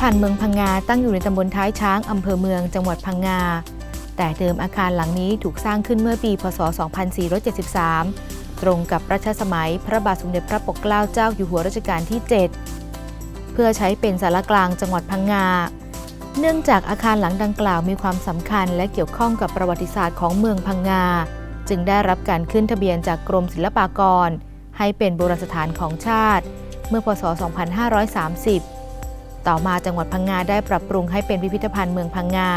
ภัณฑ์เมืองพังงาตั้งอยู่ในตำบลท้ายช้างอำเภอเมืองจังหวัดพังงา แต่เดิมอาคารหลังนี้ถูกสร้างขึ้นเมื่อปี พศ 2473 ตรงกับรัชสมัยพระบาทสมเด็จพระปกเกล้าเจ้าอยู่หัวรัชกาลที่ 7 เพื่อใช้เป็นสารกลางจังหวัดพังงา เนื่องจากอาคารหลังดังกล่าวมีความสำคัญและเกี่ยวข้องกับประวัติศาสตร์ของเมืองพังงา จึงได้รับการขึ้นทะเบียนจากกรมศิลปากร ให้เป็นโบราณสถานของชาติ เมื่อพศ 2530 ต่อมาจังหวัดพังงาได้ปรับปรุงให้เป็นพิพิธภัณฑ์เมืองพังงา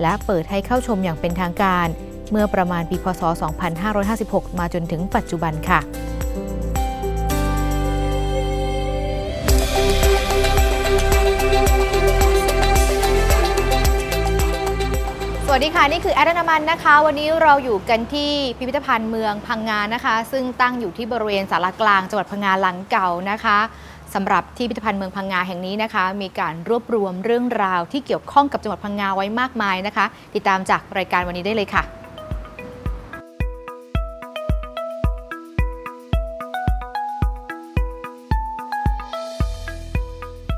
และเปิดให้เข้าชมอย่างเป็นทางการ เมื่อประมาณปีพศ 2556 มาจนถึงปัจจุบันค่ะสวัสดีค่ะ นี่คือแอดนามันนะคะ วันนี้เราอยู่กันที่พิพิธภัณฑ์เมืองพังงานะคะ ซึ่งตั้งอยู่ที่บริเวณสารกลางจังหวัดพังงาหลังเก่านะคะ สำหรับที่พิพิธภัณฑ์เมืองพังงาแห่งนี้นะคะ มีการรวบรวมเรื่องราวที่เกี่ยวข้องกับจังหวัดพังงาไว้มากมายนะคะ ติดตามจากรายการวันนี้ได้เลยค่ะ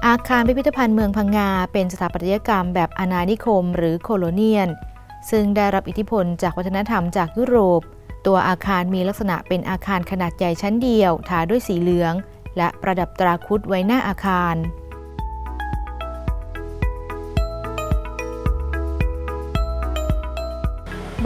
อาคารพิพิธภัณฑ์เมืองพังงา เป็นสถาปัตยกรรมแบบอาณานิคม หรือโคโลเนียน ซึ่งได้รับอิทธิพลจากวัฒนธรรมจากยุโรป ตัวอาคารมีลักษณะเป็นอาคารขนาดใหญ่ชั้นเดียว ทาด้วยสีเหลือง และประดับตราครุฑไว้หน้าอาคาร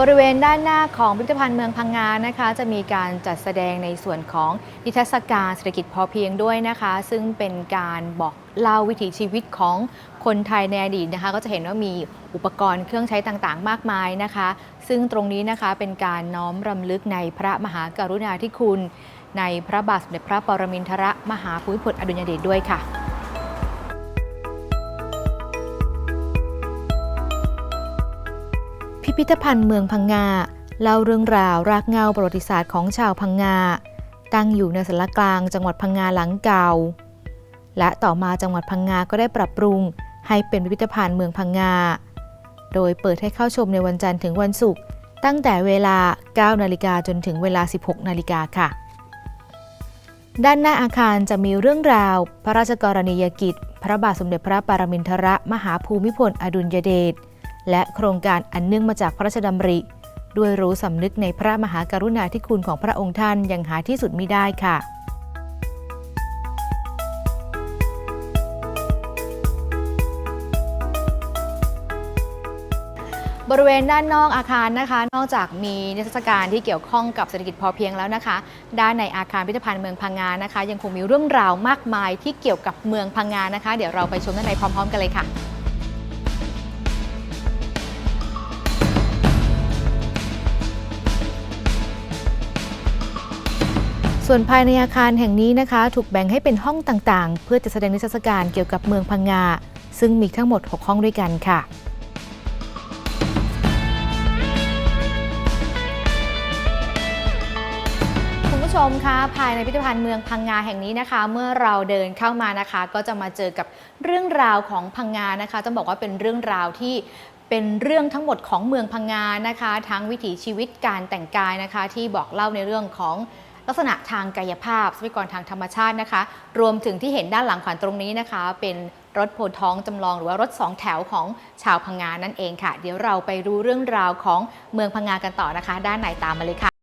บริเวณด้านหน้าของพิพิธภัณฑ์เมืองพังงานะคะ จะมีการจัดแสดงในส่วนของนิทรรศการเศรษฐกิจพอเพียงด้วยนะคะ ซึ่งเป็นการบอกเล่าวิถีชีวิตของคนไทยในอดีตนะคะ ก็จะเห็นว่ามีอุปกรณ์เครื่องใช้ต่างๆ มากมายนะคะ ซึ่งตรงนี้นะคะเป็นการน้อมรำลึกในพระมหากรุณาธิคุณ ในพระบาทสมเด็จพระปรมินทรมหาภูมิพลอดุลยเดชด้วยค่ะพิพิธภัณฑ์เมืองพังงาเล่าเรื่องราวรากเหง้าประวัติศาสตร์ของชาวพังงา ตั้งอยู่ในสารกลางจังหวัดพังงาหลังเก่า และต่อมาจังหวัดพังงาก็ได้ปรับปรุงให้เป็นพิพิธภัณฑ์เมืองพังงา โดยเปิดให้เข้าชมในวันจันทร์ถึงวันศุกร์ตั้งแต่เวลา 9 นาฬิกาจนถึงเวลา 16 นาฬิกาค่ะ ด้านหน้าอาคารจะมีเรื่องราว พระราชกรณียกิจ พระบาทสมเด็จพระปรมินทรมหาภูมิพลอดุลยเดชและโครงการอันเนื่องมาจากพระราชดำริ ด้วยรู้สำนึกในพระมหากรุณาธิคุณของพระองค์ท่านอย่างหาที่สุดมิได้ค่ะ บริเวณด้านนอกอาคารนะคะ นอกจากมีนิทรรศการที่เกี่ยวข้องกับเศรษฐกิจพอเพียงแล้วนะคะ ด้านในอาคารพิพิธภัณฑ์เมืองพังงานะคะ ยังคงมีเรื่องราวมากมายที่เกี่ยวกับเมืองพังงานะคะ เดี๋ยวเราไปชมด้านในพร้อม ๆ กันเลยค่ะส่วนภายในอาคารแห่งนี้นะคะ ถูกแบ่งให้เป็นห้องต่างๆ เพื่อจะแสดงนิทรรศการเกี่ยวกับเมืองพังงา ซึ่งมีทั้งหมด 6 ห้องด้วยกันค่ะ ชมคะภายในพิพิธภัณฑ์เมืองพังงาแห่งนี้นะคะ เมื่อเราเดินเข้ามานะคะ ก็จะมาเจอกับเรื่องราวของพังงานะคะต้องบอกว่าเป็นเรื่องราวที่เป็นเรื่องทั้งหมดของเมืองพังงานะคะ ทั้งวิถีชีวิตการแต่งกายนะคะ ที่บอกเล่าในเรื่องของลักษณะทางกายภาพทรัพยากรทางธรรมชาตินะคะ รวมถึงที่เห็นด้านหลังขวัญตรงนี้นะคะ เป็นรถโพท้องจำลองหรือว่ารถสองแถวของชาวพังงานั่นเองค่ะ เดี๋ยวเราไปรู้เรื่องราวของเมืองพังงากันต่อนะคะ ด้านไหนตามมาเลยค่ะ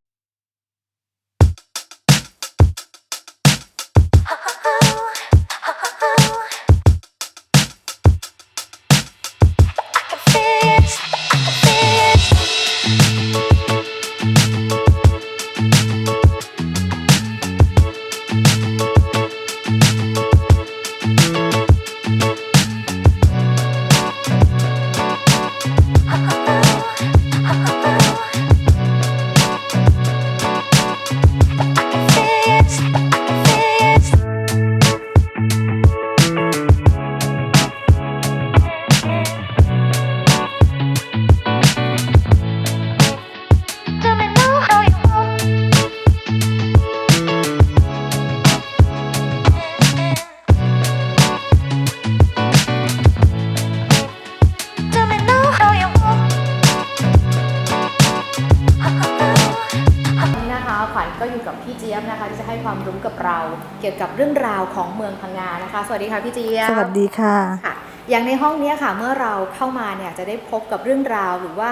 ของเมืองพังงานะคะ สวัสดีค่ะพี่เจี๊ยบสวัสดีค่ะค่ะ อย่างในห้องเนี้ยค่ะ เมื่อเราเข้ามาเนี่ยจะได้พบกับเรื่องราวหรือว่า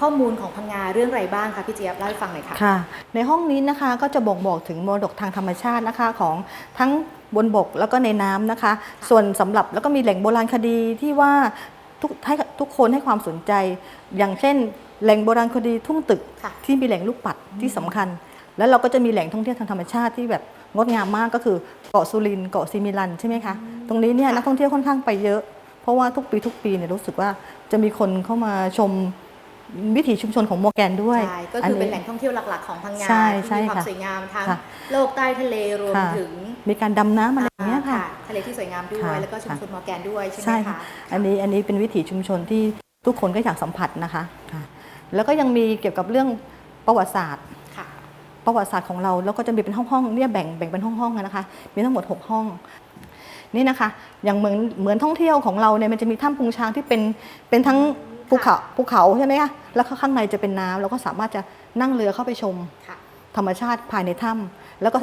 ข้อมูลของพังงาเรื่องอะไรบ้างคะพี่เจี๊ยบเล่าให้ฟังหน่อยค่ะค่ะ ในห้องนี้นะคะก็จะบ่งบอกถึงมรดกทางธรรมชาตินะคะของทั้งบนบกแล้วก็ในน้ำนะคะ ส่วนสำหรับแล้วก็มีแหล่งโบราณคดีที่ว่าทุกให้ทุกคนให้ความสนใจ อย่างเช่น แหล่งโบราณคดีทุ่งตึกค่ะที่มีแหล่งลูกปัดที่สำคัญ แล้วเราก็จะมีแหล่งท่องเที่ยวทางธรรมชาติที่แบบ งดงามมากก็คือเกาะสุรินทร์เกาะซิมิลันใช่ไหมคะ ตรงนี้เนี่ยนักท่องเที่ยวค่อนข้างไปเยอะ เพราะว่าทุกปีทุกปีเนี่ยรู้สึกว่าจะมีคนเข้ามาชมวิถีชุมชนของโมอร์แกนด้วย ใช่ ก็คือเป็นแหล่งท่องเที่ยวหลัก ๆ ของพังงาใช่ที่ใช่มีความค่ะสวยงามทั้งค่ะโลกใต้ทะเลรวมค่ะ ถึงมีการดำน้ำอะไรอย่างเงี้ยค่ะ ทะเลที่สวยงามด้วย ค่ะ แล้วก็ชุมชนมอร์แกนด้วยใช่ไหมใช่คะค่ะอันนี้อันนี้เป็นวิถีชุมชนที่ทุกคนก็อยากสัมผัสนะคะค่ะแล้วก็ยังมีเกี่ยวกับเรื่องประวัติศาสตร์ค่ะ ประวัติศาสตร์ของเราแล้วก็จะมีเป็นห้องๆเนี่ยแบ่งแบ่งเป็นห้องๆอะนะคะ มีทั้งหมด 6 ห้องนี่นะคะ อย่างเหมือนเหมือนท่องเที่ยวของเราเนี่ยมันจะมีถ้ำพุงช้างที่เป็นเป็นทั้งภูเขาภูเขาใช่ไหมคะแล้วก็ข้างในจะเป็นน้ำเราก็สามารถจะนั่งเรือเข้าไปชมค่ะธรรมชาติภายในถ้ำแล้วก็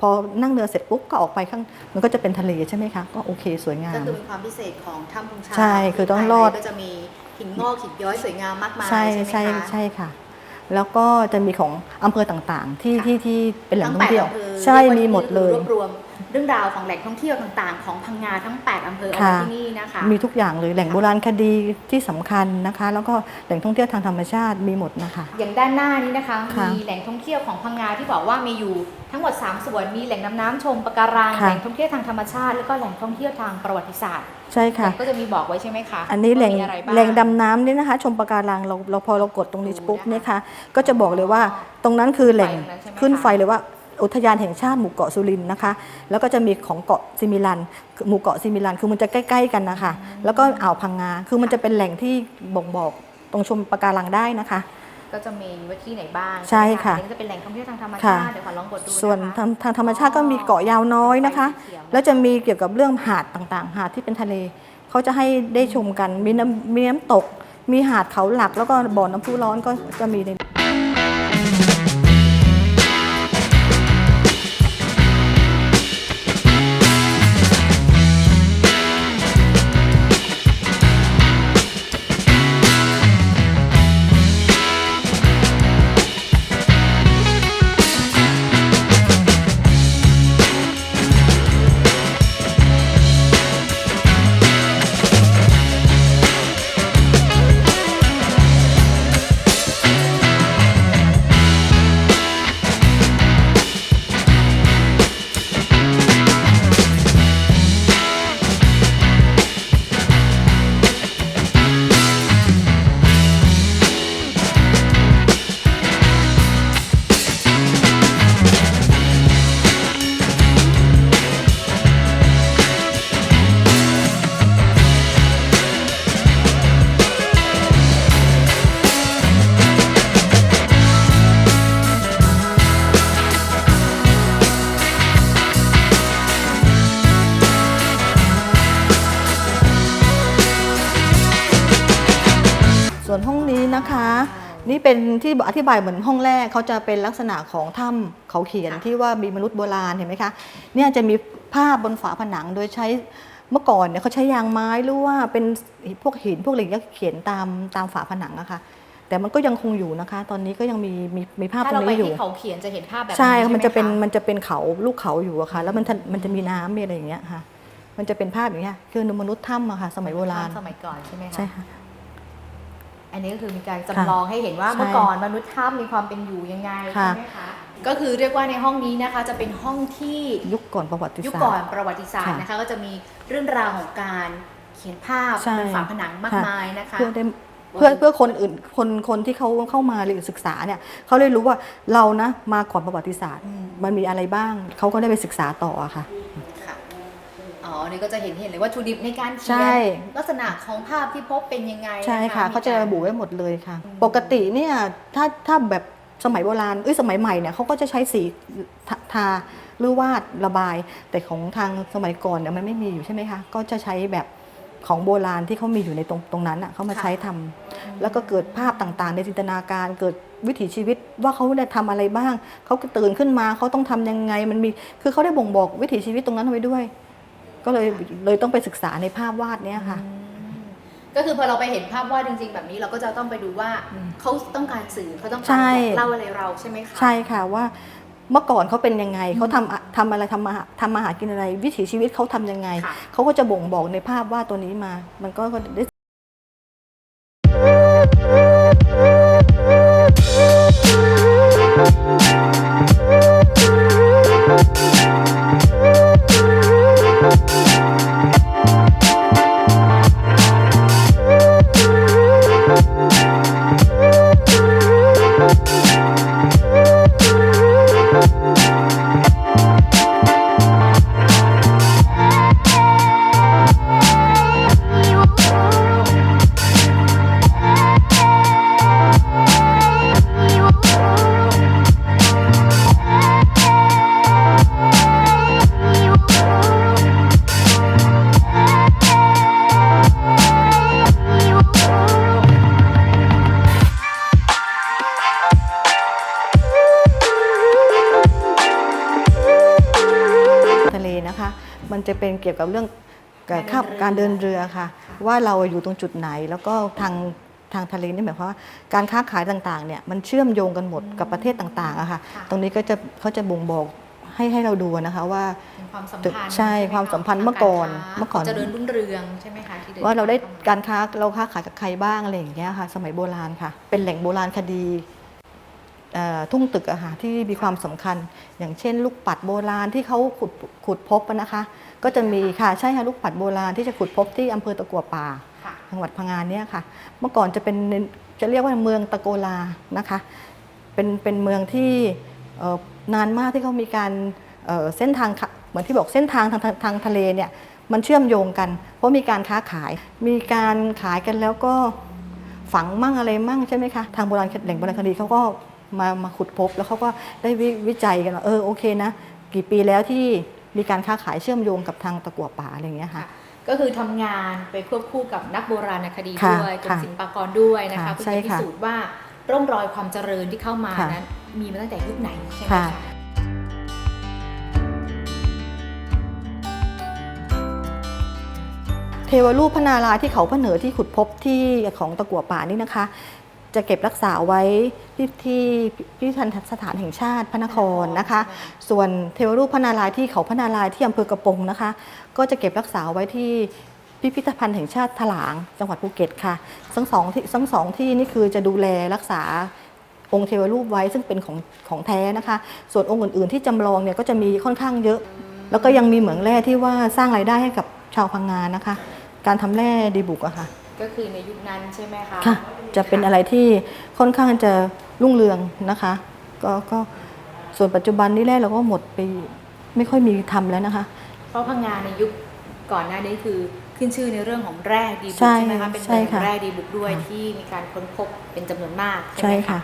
พอนั่งเรือเสร็จปุ๊บก็ออกไปข้างมันก็จะเป็นทะเลใช่ไหมคะก็โอเคสวยงาก็มคือเป็นความพิเศษของถ้ำพุงช้างใช่คือต้องรอดภายในก็จะมีหินงอกหินย้อยสวยงามมากมายใช่ใช่ไหมใช่คะใช่ค่ะ แล้วก็จะมีของอำเภอต่างๆ ที่ค่ะที่ที่เป็นแหล่งทั้งท่อแปงดเที่ยวอำเภอใช่รีกว่ามีหมดเลย รวบรวม เรื่องราวของแหล่งท่องเที่ยวต่างๆ ของพังงาทั้ง 8อำเภอเอาไว้ค่ะที่นี่นะคะ มีทุกอย่างเลยแหล่งโบราณคดีที่สำคัญนะคะ แล้วก็แหล่งท่องเที่ยวทางธรรมชาติมีหมดนะคะ อย่างด้านหน้านี้นะคะค่ะมีแหล่งท่องเที่ยวของพังงาที่บอกว่ามีอยู่ทั้งหมด 3 ส่วนมีแหล่งน้ำน้ำชมปะการังค่ะแหล่งท่องเที่ยวทางธรรมชาติ แล้วก็แหล่งท่องเที่ยวทางประวัติศาสตร์ใช่ค่ะก็จะมีบอกไว้ใช่ไหมคะอันนี้แหล่งว่ามีอะไรบ้างแหล่งดำน้ำนี่นะคะ ชมปะการังเราเราพอเรากดตรงนี้ดูปุ๊บนะคะเนี่ยค่ะก็จะบอกเลยว่าตรงนั้นคือแหล่งไฟตรงนั้นใช่ไหมคะขึ้นไฟเลยว่า อุทยานแห่งชาติหมู่เกาะสุรินทร์นะคะ แล้วก็จะมีของเกาะซิมิลันคือหมู่เกาะซิมิลันคือมันจะใกล้ ๆ กันนะคะ แล้วก็อ่าวพังงาคือมันจะเป็นแหล่งที่บ่งบอกตรงชมปะการังได้นะคะก็จะมีว่าที่ไหนบ้างใช่ค่ะอันนี้จะเป็นแหล่งท่องเที่ยวทางธรรมค่ะชาติเดี๋ยวขอลองกดดูนะคะส่วนทางทางธรรมชาติก็มีเกาะยาวน้อยนะคะไฟสีเขียวแล้วจะมีเกี่ยวกับเรื่องหาดต่างๆ หาดที่เป็นทะเลเขาจะให้ได้ชมกันมีน้ำมีน้ำตก มีหาดเขาหลัก แล้วก็บ่อน้ำพุร้อนก็จะมีใน เป็นที่อธิบายเหมือนห้องแรกเขาจะเป็นลักษณะของถ้ำเขาเขียนที่ว่ามีมนุษย์โบราณเห็นไหมคะเนี่ยจะมีภาพบนฝาผนังโดยใช้เมื่อก่อนเนี่ยเขาใช้ยางไม้หรือว่าเป็นพวกหินพวกเหล็กยักษ์เขียนตามตามฝาผนังอะค่ะแต่มันก็ยังคงอยู่นะคะ ตอนนี้ก็ยังมีมีมีภาพถ้าตรเรางไปนี้อยู่ที่เขาเขียนจะเห็นภาพแบบใช่นี้ค่ะมันจะเป็นไหคมันจะเป็นเขาลูกเขาอยู่อะค่ะแล้วมันจะมันจะมีน้ำมีอะไรอย่างเงี้ยค่ะ มันจะเป็นภาพอย่างเงี้ยคือมนุษย์ถ้ำอะค่ะ สมัยโบราณสมัยก่อนใช่ไหมคะใช่ค่ะ อันนี้ก็คือมีการค่ะจำลองให้เห็นว่าใช่เมื่อก่อนมนุษย์ถ้ำมีความเป็นอยู่ยังไงค่ะใช่ไหมคะก็คือเรียกว่าในห้องนี้นะคะจะเป็นห้องที่ยุคก่อนประวัติยุคศาสตก่อนร์ประวัติศาสตร์ค่ะนะคะก็จะมีเรื่องราวของการเขียนภาพใช่บนฝาผนังมากค่ะมายนะคะเพื่อได้เพื่อเพื่อคนอื่นคนคนที่เขาเข้ามาเรียนศึกษาเนี่ยเขาได้รู้ว่าเรานะมาก่อนประวัติศาสตร์อืมมันมีอะไรบ้างเขาก็ได้ไปศึกษาต่ออะค่ะ ค่ะอ๋อนี่ก็จะเห็นเห็นเลยว่าทูดิบในการเขีใช่ยนลักษณะของภาพที่พบเป็นยังไงใช่ค่ะนเขาจะระบุไว้หมดเลยค่ะอืมปกติเนี่ยถ้าถ้าแบบสมัยโบราณเอ้ยสมัยใหม่เนี่ยเขาก็จะใช้สีทาทาหรือวาดระบาย แต่ของทางสมัยก่อนเนี่ยมันไม่มีอยู่ใช่ไหมคะก็จะใช้แบบของโบราณที่เขามีอยู่ในตรงตรงนั้นอะเขามาใช้ทำแล้วก็เกิดภาพต่างๆ ในจินตนาการเกิดวิถีชีวิตว่าเขาได้ทำอะไรบ้างเขาก็ตื่นขึ้นมาเขาต้องทำยังไงมันมีคือเขาได้บ่งบอกวิถีชีวิตตรงนั้นเอาไว้ด้วย ก็เลยเลยต้องไปศึกษาในภาพวาดเนี้ยค่ะอืมก็คือพอเราไปเห็นภาพวาดจริง ๆ แบบนี้เราก็จะต้องไปดูว่าอืมเขาต้องการสื่อเขาต้องใช่การบอกเล่าอะไรเราใช่ไหมคะใช่ค่ะว่าเมื่อก่อนเขาเป็นยังไงเขาทำอะทำอะไรทำมาหาทำมาหากินอะไร วิถีชีวิตเขาทำยังไงค่ะเขาก็จะบ่งบอกในภาพวาดตัวนี้มา มันก็ก็ได้ กี่ยวกับเรื่องการขับการเดินเรือค่ะ ว่าเราอยู่ตรงจุดไหนแล้วก็ทางทางทะเลนี่หมายความว่าการค้าขายต่างๆเนี่ยมันเชื่อมโยงกันหมดกับประเทศต่างๆอะค่ะค่ะตรงนี้ก็จะเขาจะบ่งบอกให้ให้เราดูนะคะว่าเป็นความสัมพันธ์ใช่ไหความสัมพันธ์เมื่อก่อนทางารค้าเมื่อก่อนเจริญรุ่งเรืองใช่ไหมคะที่ดินว่าเราได้ทงมการค้าเราค้าขายกับใครบ้างอะไรอย่างเงี้ยค่ะ สมัยโบราณค่ะ เป็นแหล่งโบราณคดีเอ่อทุ่งตึกอะค่ะที่มีความสำคัญ อย่างเช่น ลูกปัดโบราณที่เขาขุดขุดพบอะนะคะ ก็จะมีค่ะใช่ค่ะลูกปัดโบราณที่จะขุดพบที่อำเภอตะกัวป่าค่ะจังหวัดพังงานเนี่ยค่ะ เมื่อก่อนจะเป็นจะเรียกว่าเมืองตะโกลานะคะ เป็นเป็นเมืองที่เอ่อนานมากที่เขามีการเอ่อเส้นทางขะเหมือนที่บอกเส้นทางทางทางทางทะเลเนี่ยมันเชื่อมโยงกัน เพราะมีการค้าขาย มีการขายกันแล้วก็ฝังมั่งอะไรมั่งใช่ไหมคะทางโบราณแหล่งโบราณคดีเขาก็มามาขุดพบแล้วเขาก็ได้วิวิจัยกันว่าเออโอเคนะ กี่ปีแล้วที่ มีการค้าขายเชื่อมโยงกับทางตะกั่วป่าอะไรอย่างเงี้ยค่ะ ก็คือทำงานไปควบคู่กับนักโบราณคดีค่ะด้วยกรมค่ะศิลปากรด้วยนะคะค่ะเพื่อใช่จะพิค่ะสูจน์ว่าร่องรอยความเจริญที่เข้ามาค่ะนั้นมีมาตั้งแต่ยุคไหนใช่ไหมค่ะ คะเทวรูปพระนารายณ์ที่เขาพระเหนือที่ขุดพบที่ของตะกั่วป่านี่นะคะ จะเก็บรักษาไว้ที่ที่พิพิธภัณฑ์สถานแห่งชาติพระนครนะคะ ส่วนเทวรูปพระนารายณ์ที่เขาพระนารายณ์ที่อำเภอกระปงนะคะ ก็จะเก็บรักษาไว้ที่พิพิธภัณฑ์แห่งชาติถลางจังหวัดภูเก็ตค่ะ ทั้งสองที่ทั้งสองที่นี่คือจะดูแลรักษาองค์เทวรูปไว้ซึ่งเป็นของของแท้นะคะ ส่วนองค์อื่น ๆ ที่จำลองเนี่ยก็จะมีค่อนข้างเยอะ แล้วก็ยังมีเหมืองแร่ที่ว่าสร้างรายได้ให้กับชาวพังงานนะคะ การทำแร่ดีบุกอะค่ะ ก็คือในยุคนั้นใช่ไหมคะค่ะ จะเป็นอะไรที่ค่อนข้างจะรุ่งเรืองนะคะ ก็ก็ส่วนปัจจุบันนี้แร่เราก็หมดไปไม่ค่อยมีทำแล้วนะคะ เพราะพังงานในยุคก่อนหน้านี้คือขึ้นชื่อในเรื่องของแร่ดีบุกใช่ใช่ไหมคะเป็นใช่เมืองค่ะแร่ดีบุกด้วยค่ะที่มีการค้นพบเป็นจำนวนมากใช่ใช่ไหมค่ะ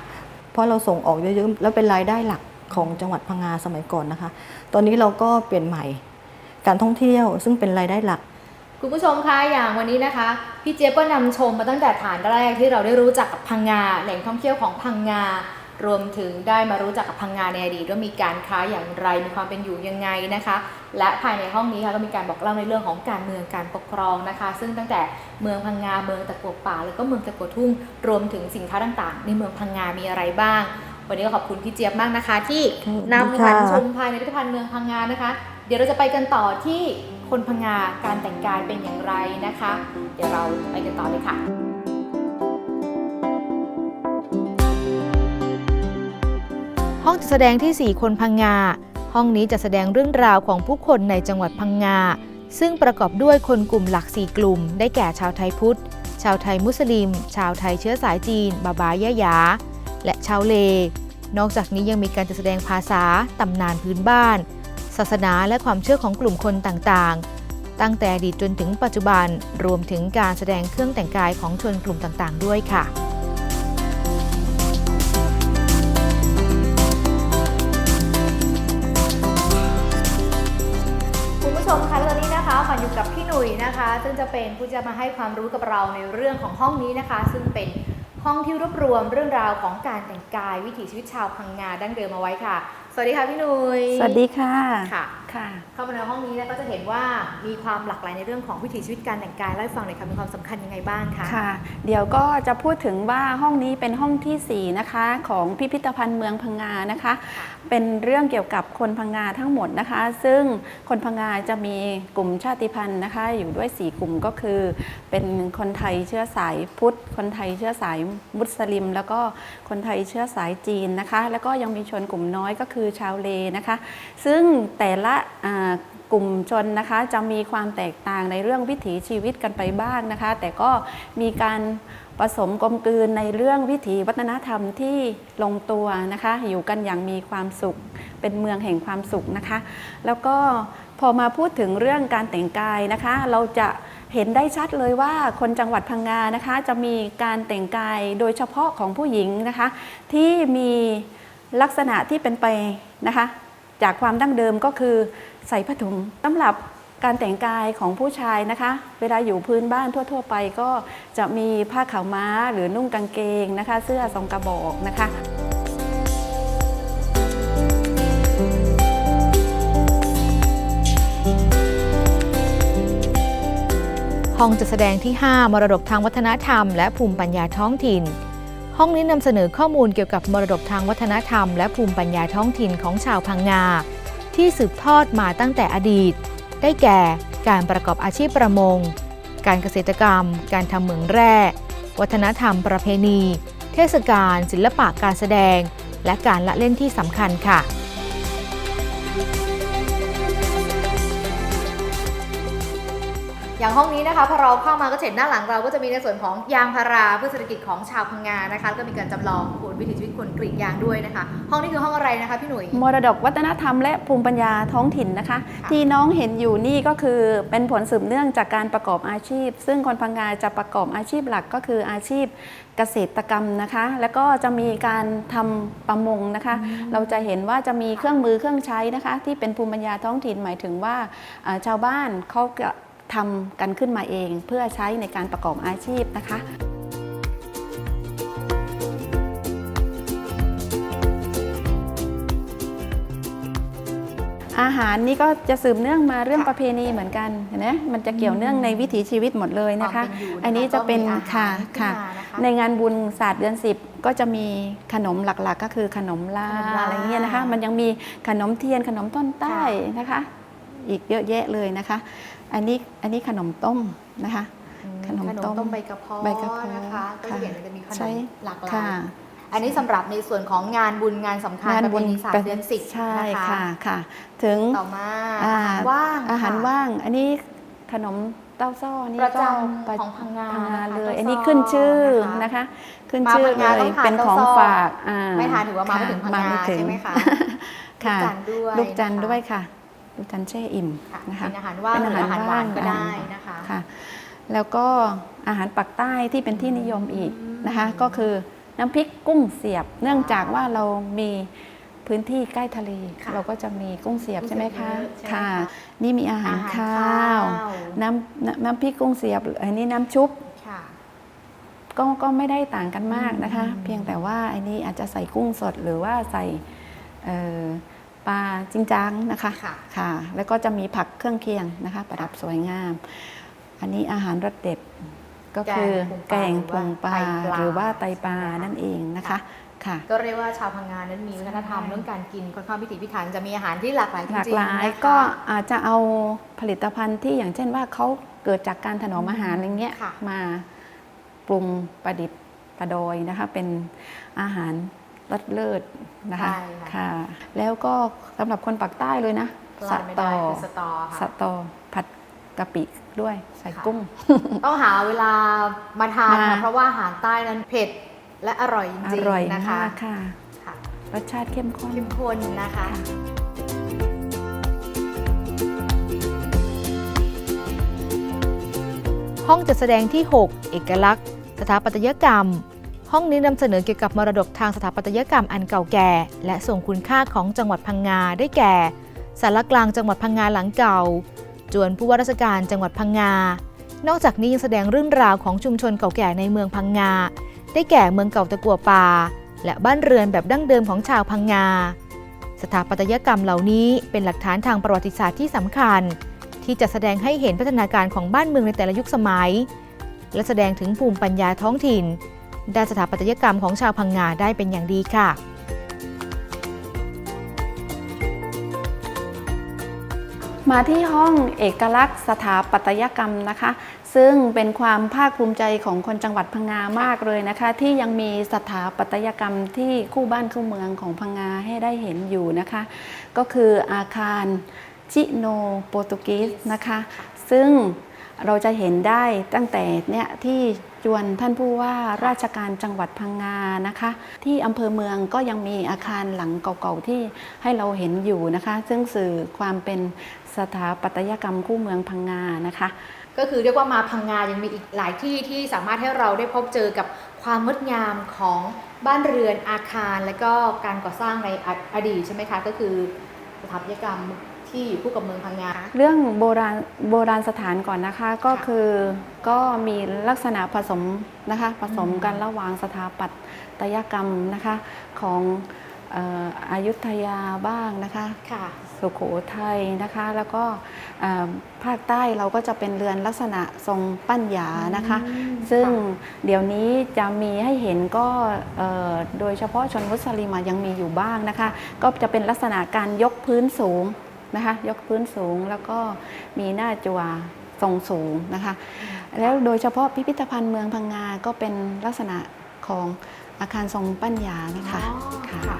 เพราะเราส่งออกเยอะๆแล้วเป็นรายได้หลักของจังหวัดพังงาสมัยก่อนนะคะ ตอนนี้เราก็เปลี่ยนใหม่ การท่องเที่ยวซึ่งเป็นรายได้หลัก คุณผู้ชมคะอย่างวันนี้นะคะ พี่เจี๊ยบก็นำชมมาตั้งแต่ฐานแรกที่เราได้รู้จักกับพังงาแหล่งท่องเที่ยวของพังงา รวมถึงได้มารู้จักกับพังงาในอดีตว่ามีการค้าอย่างไรมีความเป็นอยู่ยังไงนะคะ และภายในห้องนี้ค่ะก็มีการบอกเล่าในเรื่องของการเมืองการปกครองนะคะ ซึ่งตั้งแต่เมืองพังงาเมืองตะกัวป่า แล้วก็เมืองตะกัวทุ่ง รวมถึงสินค้าต่างๆ ในเมืองพังงามีอะไรบ้าง วันนี้ก็ขอบคุณพี่เจี๊ยบมากนะคะ ที่นำมาชมภายในพิพิธภัณฑ์เมืองพังงานะคะ เดี๋ยวเราจะไปกันต่อที่ คนพังงาการแต่งกายเป็นอย่างไรนะคะ เดี๋ยวเราไปกันต่อเลยค่ะ ห้องจัดแสดงที่ 4 คนพังงา ห้องนี้จะแสดงเรื่องราวของผู้คนในจังหวัดพังงา ซึ่งประกอบด้วยคนกลุ่มหลัก 4 กลุ่ม ได้แก่ชาวไทยพุทธ ชาวไทยมุสลิม ชาวไทยเชื้อสายจีน บาบายะยา และชาวเล นอกจากนี้ยังมีการจัดแสดงภาษา ตำนานพื้นบ้าน ศาสนาและความเชื่อของกลุ่มคนต่างๆ ตั้งแต่อดีตจนถึงปัจจุบันรวมถึงการแสดงเครื่องแต่งกายของชนกลุ่มต่างๆ ด้วยค่ะคุณผู้ชมคะตอนนี้นะคะขวัญอยู่กับพี่หนุ่ยนะคะ ซึ่งจะเป็นผู้จะมาให้ความรู้กับเราในเรื่องของห้องนี้นะคะ ซึ่งเป็นห้องที่รวบรวมเรื่องราวของการแต่งกายวิถีชีวิตชาวพังงาดั้งเดิมเอาไว้ค่ะ สวัสดีค่ะพี่หนุ่ยสวัสดีค่ะค่ะค่ะ เข้ามาในห้องนี้เนี่ยก็จะเห็นว่ามีความหลากหลายในเรื่องของวิถีชีวิตการแต่งกายเล่าให้ฟังหน่อยค่ะมีความสำคัญยังไงบ้างคะค่ะ เดี๋ยวก็จะพูดถึงว่าห้องนี้เป็นห้องทีสี่4นะคะของพิพิธภัณฑ์เมืองพังงานะคะ เป็นเรื่องเกี่ยวกับคนพังงาทั้งหมดนะคะ ซึ่งคนพังงาจะมีกลุ่มชาติพันธุ์นะคะ อยู่ด้วย 4 กลุ่มก็คือ เป็นคนไทยเชื้อสายพุทธ คนไทยเชื้อสายมุสลิม แล้วก็คนไทยเชื้อสายจีนนะคะ แล้วก็ยังมีชนกลุ่มน้อยก็คือชาวเลนะคะ ซึ่งแต่ละอ่ากลุ่มชนนะคะจะมีความแตกต่างในเรื่องวิถีชีวิตกันไปบ้างนะคะ แต่ก็มีการผสมกลมกลืนในเรื่องวิถีวัฒนธรรมที่ลงตัวนะคะ อยู่กันอย่างมีความสุข เป็นเมืองแห่งความสุขนะคะ แล้วก็พอมาพูดถึงเรื่องการแต่งกายนะคะ เราจะเห็นได้ชัดเลยว่าคนจังหวัดพังงานะคะ จะมีการแต่งกายโดยเฉพาะของผู้หญิงนะคะ ที่มีลักษณะที่เป็นไปนะคะ จากความดั้งเดิมก็คือใส่ผ้าถุงสำหรับการแต่งกายของผู้ชายนะคะ เวลาอยู่พื้นบ้านทั่ว ๆ ไปก็จะมีผ้าขาวม้าหรือนุ่งกางเกงนะคะ เสื้อทรงกระบอกนะคะห้องจัดแสดงที่ 5 มรดกทางวัฒนธรรมและภูมิปัญญาท้องถิ่น ห้องนี้นำเสนอข้อมูลเกี่ยวกับมรดกทางวัฒนธรรม และภูมิปัญญาท้องถิ่นของชาวพังงา ที่สืบทอดมาตั้งแต่อดีต ได้แก่การประกอบอาชีพประมง การเกษตรกรรม การทำเหมืองแร่ วัฒนธรรมประเพณี เทศกาลศิลปะการแสดง และการละเล่นที่สำคัญค่ะ อย่างห้องนี้นะคะพอเราเข้ามาก็จะเห็นด้านหลังเราก็จะมีในส่วนของยางพาราเพื่อเศรษฐกิจของชาวพังงานะคะแล้วก็มีการจำลองคุณวิถีชีวิตคนกรีดยางด้วยนะคะ ห้องนี้คือห้องอะไรนะคะพี่หนุ่ยมรดกวัฒนธรรมและภูมิปัญญาท้องถิ่นนะคะค่ะที่น้องเห็นอยู่นี่ก็คือเป็นผลสืบเนื่องจากการประกอบอาชีพ ซึ่งคนพังงาจะประกอบอาชีพหลักก็คืออาชีพเกษตรกรรมนะคะ แล้วก็จะมีการทำประมงนะคะ เราจะเห็นว่าจะมีเครื่องมือเครื่องใช้นะคะ ที่เป็นภูมิปัญญาท้องถิ่นหมายถึงว่าอ่าชาวบ้านเขาจะ ทำกันขึ้นมาเอง เพื่อใช้ในการประกอบอาชีพนะคะอาหารนี่ก็จะสืบเนื่องมาเรื่องค่ะประเพณีเหมือนกันเห็นไหมมันจะเกี่ยวเนื่องในวิถีชีวิตหมดเลยนะคะความเป็นอยู่นะคะอันนี้จะเป็นก็มีอาหารค่ะขึ้นค่ะมานะคะในงานบุญศาสตร์เดือนสิบก็จะมีขนมหลักๆ ก็คือขนมลาขนมลาอะไรเงี้ยนะคะ มันยังมีขนมเทียนขนมต้นใต้นะคะ อีกเยอะแยะเลยนะคะ อันนี้อันนี้ขนมต้มนะคะ ขนมต้มใบกระเพาะใบกระเพาะนะคะก็จะค่ะเห็นมันจะมีขนใช่มหลากหลาค่ะยอันนี้สำหรับในส่วนของงานบุญงานสำคัญประเพณีศาสตร์เดือนสิบใช่นะคะค่ะค่ะ ถึงต่อมาอ่าอาหารว่างอาหารค่ะว่าง อันนี้ขนมเต้าซ้อนี่ประก็จำของพังงาพังงานะคะเลยเต้าซ้ออันนี้ขึ้นชื่อนะคะนะคะขึ้นมาชื่อพังงาเลต้ยองทานเป็นของเต้าซ้อฝากอ่าไม่ทานถือว่ามาไม่ถึงพังงาไม่ถึงใช่ไหมคะค่ะลูกจันทร์ด้วยลูกจันทร์นะคะ ด้วยค่ะลูกจันทร์แช่อิ่มค่ะนะคะเป็นอาหารว่างเป็นหรืออาหารหวานก็อ่ได้นะคะค่ะแล้วก็อาหารปักใต้ที่เป็นที่นิยมอีกนะคะ ก็คือน้ำพริกกุ้งเสียบ เนื่องจากว่าเรามีพื้นที่ใกล้ทะเลค่ะเราก็จะมีกุ้งเสียบกุ้งใช่ไหมเสียบคะเยอะใช่ไหมค่ะคะนี่มีอาหารอาหารข้าข้าววน้ำน้ำน้ำพริกกุ้งเสียบอันนี้น้ำชุบค่ะก็ก็ไม่ได้ต่างกันมากนะคะ เพียงแต่ว่าอันนี้อาจจะใส่กุ้งสดหรือว่าใส่เอ่อ ปลาจิงจังนะคะค่ะค่ะ แล้วก็จะมีผักเครื่องเคียงนะคะ ประดับสวยงาม อันนี้อาหารรสเด็ดก็คือแกงพุงปลาหรือว่าไตปลานั่นเองนะคะค่ะก็เรียกว่าชาวพังงานนั้นมีวัฒนธรรมเรื่องการกินค่อนข้างพิถีพิถันจะมีอาหารที่หลากหลายจริงๆหลากหลายนะคะก็อาจจะเอาผลิตภัณฑ์ที่อย่างเช่นว่าเขาเกิดจากการถนอมอาหารอะไรเงี้ยค่ะมาปรุงประดิษฐ์ประดอยนะคะเป็นอาหาร รสเลิศนะคะใช่ค่ะ ค่ะ แล้วก็สำหรับคนปากใต้เลยนะพลาดไม่ได้คือสตอสค่ะ ตอผัดกะปิด้วยใส่ค่ะ กุ้ง ต้องหาเวลามาทานมา ค่ะเพราะว่าอาหารใต้นั้นเผ็ดและอร่อยจอริงร่อยๆนะคะมากค่ะ ค่ะรสชาติเข้มข้น เข้มข้นนะคะค่ะห้องจัดแสดงที่ 6 เอกลักษณ์ สถาปัตยกรรม ห้องนี้นำเสนอเกี่ยวกับมรดกทางสถาปัตยกรรมอันเก่าแก่ และทรงคุณค่าของจังหวัดพังงาได้แก่สารกลางจังหวัดพังงาหลังเก่า จวนผู้ว่าราชการจังหวัดพังงา นอกจากนี้ยังแสดงเรื่องราวของชุมชนเก่าแก่ในเมืองพังงา ได้แก่เมืองเก่าตะกัวป่า และบ้านเรือนแบบดั้งเดิมของชาวพังงา สถาปัตยกรรมเหล่านี้เป็นหลักฐานทางประวัติศาสตร์ที่สำคัญ ที่จะแสดงให้เห็นพัฒนาการของบ้านเมืองในแต่ละยุคสมัย และแสดงถึงภูมิปัญญาท้องถิ่น ด้านสถาปัตยกรรมของชาวพังงาได้เป็นอย่างดีค่ะมาที่ห้องเอกลักษณ์สถาปัตยกรรมนะคะ ซึ่งเป็นความภาคภูมิใจของคนจังหวัดพังงามากเลยนะคะ ที่ยังมีสถาปัตยกรรมที่คู่บ้านคู่เมืองของพังงาให้ได้เห็นอยู่นะคะ ก็คืออาคารจิโนโปรตุกีสนะคะ ซึ่งเราจะเห็นได้ตั้งแต่เนี่ยที่ จวนท่านผู้ว่าราชการจังหวัดพังงานะคะ ที่อำเภอเมืองก็ยังมีอาคารหลังเก่าๆที่ให้เราเห็นอยู่นะคะ ซึ่งสื่อความเป็นสถาปัตยกรรมคู่เมืองพังงานะคะ ก็คือเรียกว่ามาพังงายังมีอีกหลายที่ที่สามารถให้เราได้พบเจอกับความงดงามของบ้านเรือนอาคาร และก็การก่อสร้างในออดีตใช่ไหมคะก็คือสถาปัตยกรรม ที่อยู่คู่กับเมืองพังงา เรื่องโบราณโบราณสถานก่อนนะคะก็ค่ะคือก็มีลักษณะผสมนะคะผสมอืมกันระหว่างสถาปัตยกรรมนะคะของเอ่ออยุธยาบ้างนะคะค่ะสุโขทัยนะคะ แล้วก็เอ่อภาคใต้เราก็จะเป็นเรือนลักษณะทรงปั้นหยานะคะอืมซึ่งค่เดี๋ยวนี้จะมีให้เห็นก็เอ่อโดยเฉพาะชนมุสลิมอะยังมีอยู่บ้างนะคะ ก็จะเป็นลักษณะการยกพื้นสูง นะคะยกพื้นสูงแล้วก็มีหน้าจัวทรงสูงนะคะ แล้วโดยเฉพาะพิพิธภัณฑ์เมืองพังงาก็เป็นลักษณะของอาคารทรงปั้นหยานะคะอ๋อค่ะค่ะ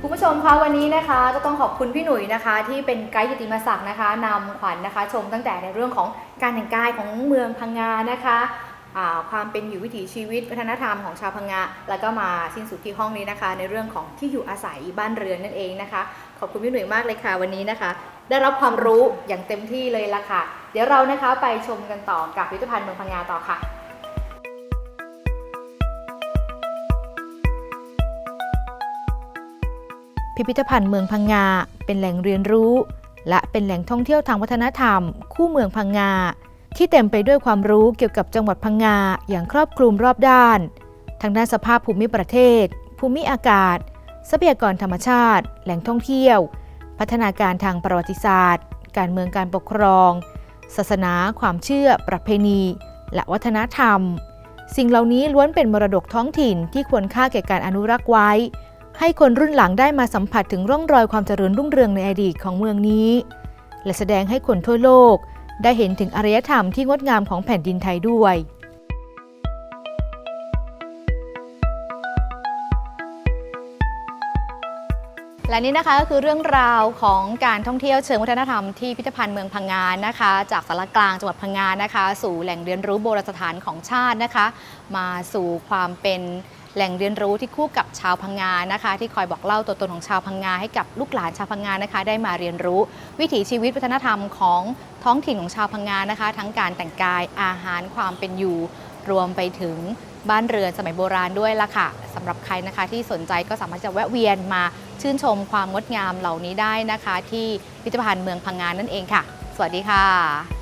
คุณผู้ชมคะวันนี้นะคะก็ต้องขอบคุณพี่หนุ่ยนะคะ ที่เป็นไกด์กิติมศักดิ์นะคะนำขวัญนะคะ ชมตั้งแต่ในเรื่องของการแต่งกายของเมืองพังงานะคะอ่า ความเป็นอยู่วิถีชีวิตวัฒนธรรมของชาวพังงาแล้วก็มาสิ้นสุดที่ห้องนี้นะคะ ในเรื่องของที่อยู่อาศัยบ้านเรือนนั่นเองนะคะ ขอบคุณพี่หนุ่ยมากเลยค่ะวันนี้นะคะ ได้รับความรู้อย่างเต็มที่เลยละค่ะ เดี๋ยวเรานะคะไปชมกันต่อกับพิพิธภัณฑ์เมืองพังงาต่อค่ะพิพิธภัณฑ์เมืองพังงา เป็นแหล่งเรียนรู้ และเป็นแหล่งท่องเที่ยวทางวัฒนธรรม คู่เมืองพังงา ที่เต็มไปด้วยความรู้เกี่ยวกับจังหวัดพังงาอย่างครอบคลุมรอบด้านทางด้านสภาพภูมิประเทศ ภูมิอากาศ ทรัพยากรธรรมชาติ แหล่งท่องเที่ยว พัฒนาการทางประวัติศาสตร์ การเมืองการปกครอง ศาสนา ความเชื่อ ประเพณี และวัฒนธรรม สิ่งเหล่านี้ล้วนเป็นมรดกท้องถิ่นที่ควรค่าแก่การอนุรักษ์ไว้ ให้คนรุ่นหลังได้มาสัมผัสถึงร่องรอยความเจริญรุ่งเรืองในอดีตของเมืองนี้ และแสดงให้คนทั่วโลก ได้เห็นถึงอารยธรรมที่งดงามของแผ่นดินไทยด้วย และนี่นะคะก็คือเรื่องราวของการท่องเที่ยวเชิงวัฒนธรรมที่พิพิธภัณฑ์เมืองพังงานนะคะ จากสารกลางจังหวัดพังงานนะคะ สู่แหล่งเรียนรู้โบราณสถานของชาตินะคะ มาสู่ความเป็น แหล่งเรียนรู้ที่คู่กับชาวพังงานะคะ ที่คอยบอกเล่าตัวตนของชาวพังงาให้กับลูกหลานชาวพังงานะคะ ได้มาเรียนรู้ วิถีชีวิตวัฒนธรรมของท้องถิ่นของชาวพังงานะคะ ทั้งการแต่งกายอาหารความเป็นอยู่รวมไปถึงบ้านเรือนสมัยโบราณด้วยล่ะค่ะสำหรับใครนะคะที่สนใจก็สามารถจะแวะเวียนมาชื่นชมความงดงามเหล่านี้ได้นะคะ ที่พิพิธภัณฑ์เมืองพังงานนั่นเองค่ะ สวัสดีค่ะ